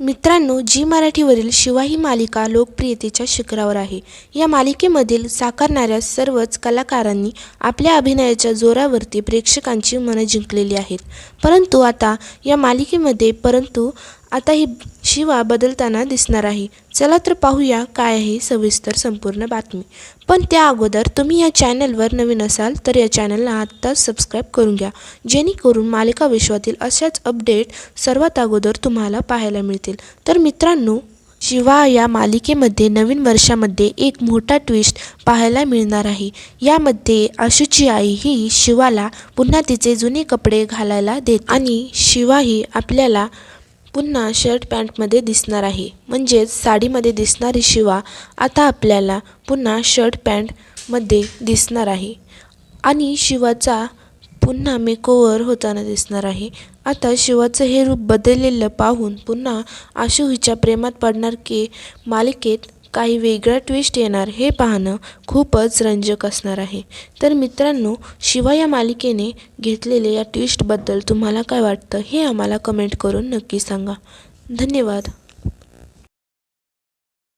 मित्रांनो जी मराठीवरील शिवा ही मालिका लोकप्रियतेच्या शिखरावर आहे. या मालिकेमधील साकारणाऱ्या सर्वच कलाकारांनी आपल्या अभिनयाच्या जोरावरती प्रेक्षकांची मनं जिंकलेली आहेत. परंतु आता या मालिकेमध्ये परंतु आता ही शिवा बदलताना दिसणार आहे. चला तर पाहूया काय आहे सविस्तर संपूर्ण बातमी. पण त्या अगोदर तुम्ही या चॅनलवर नवीन असाल तर या चॅनलला आत्ताच सबस्क्राईब करून घ्या. जेणेकरून मालिका विश्वातील अशाच अपडेट सर्वात अगोदर तुम्हाला पाहायला मिळतील. तर मित्रांनो शिवा या मालिकेमध्ये नवीन वर्षामध्ये एक मोठा ट्विस्ट पाहायला मिळणार आहे. यामध्ये आशूची आई ही शिवाला पुन्हा तिचे जुने कपडे घालायला देत. आणि शिवा ही आपल्याला पुन्हा शर्ट पॅन्टमध्ये दिसणार आहे. म्हणजेच साडीमध्ये दिसणारी शिवा आता आपल्याला पुन्हा शर्ट पॅन्टमध्ये दिसणार आहे. आणि शिवाचा पुन्हा मेकओवर होताना दिसणार आहे. आता शिवाचं हे रूप बदललेलं पाहून पुन्हा आशू हिच्या प्रेमात पडणार की मालिकेत काही वेगळा ट्विस्ट येणार हे पाहणं खूपच रंजक असणार आहे. तर मित्रांनो शिवा या मालिकेने घेतलेल्या या ट्विस्टबद्दल तुम्हाला काय वाटतं हे आम्हाला कमेंट करून नक्की सांगा. धन्यवाद.